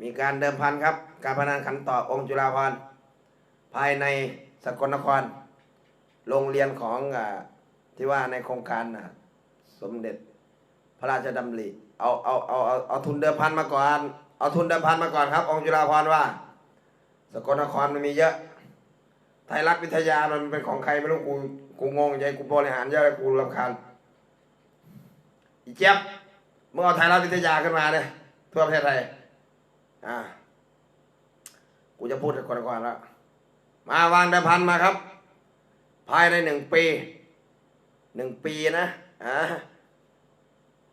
มีการเดิมพันครับ การพนันขันต่อองค์จุฬาภรณ์ภายในสกลนคร โรงเรียนของอที่ว่าในโครงการสมเด็จพระราชดำริเอาเอาเอาเอาเอาทุนเดิมพันมาก่อน เอาทุนเดิมพันมาก่อนครับ องค์จุฬาภรณ์ว่า สกลนครมันมีเยอะ ไทยรัฐวิทยามันเป็นของใครไม่รู้กูกูงงใจกูบริหารเยอะเลยกูรำคาญอีเจี๊ยบมึงเอาไทยรัฐวิทยาขึ้นมาเนี่ยทั่วประเทศไทย อ่ากูจะพูดกับคนก่อนแล้วมาวางเดิมพันมาครับ ภายในหนึ่งปีหนึ่งปีนะอ่า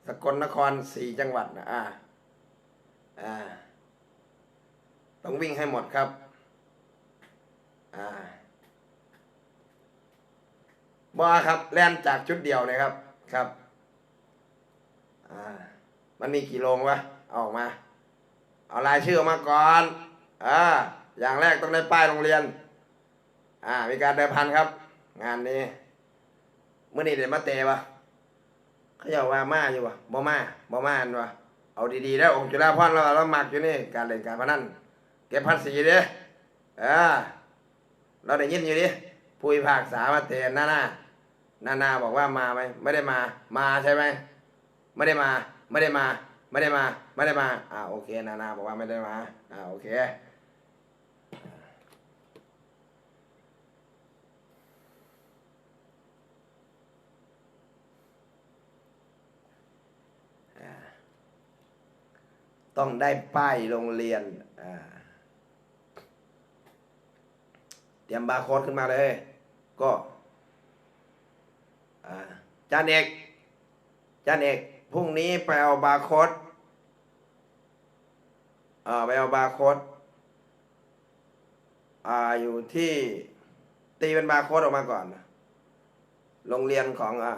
สกลนครสี่จังหวัดนะอ่าอ่าต้องวิ่งให้หมดครับอ่าบ่ครับแล่นจากชุดเดียวเลยครับครับ อ่า มันมีกี่โรงวะออกมา เอารายชื่อออกมาก่อนอ่าอย่างแรกต้องได้ป้ายโรงเรียนอ่ามีการเดิมพันครับ งานนี้เมื่อนี้เดี๋ยวมาเตะปะเขาจะว่ามาอยู่ปะบ่มาบ่มาอันวะเอาดีๆแล้วองค์จุฬาภรเราเรามักอยู่นี่การเล่นการพนันเก็บภาษีเด้อ่าเราได้ยินอยู่ดิผู้พิพากษามาเตนหน้าหน้านานาบอกว่ามาไหมไม่ได้มา มาใช่ไหมไม่ได้มา ไม่ได้มา ไม่ได้มา ไม่ได้มา อ่าโอเค นานาบอกว่าไม่ได้มา อ่าโอเคต้องได้ป้ายโรงเรียน เตรียมบาร์โค้ดขึ้นมาเลย ก็อาจานเอกจานเอก พรุ่งนี้ไปเอาบาร์โค้ดอ่าไปเอาบาร์โค้ดอ่าอยู่ที่ตีเป็นบาร์โค้ดออกมาก่อน โรงเรียนของอ่า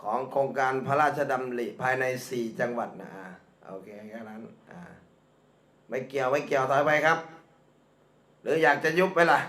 ของโครงการพระราชดำริภายในสี่จังหวัดนะอ่าโอเคแค่นั้นอ่าไม่เกี่ยวไม่เกี่ยวต่อไปครับ หรืออยากจะยุบไปล่ะ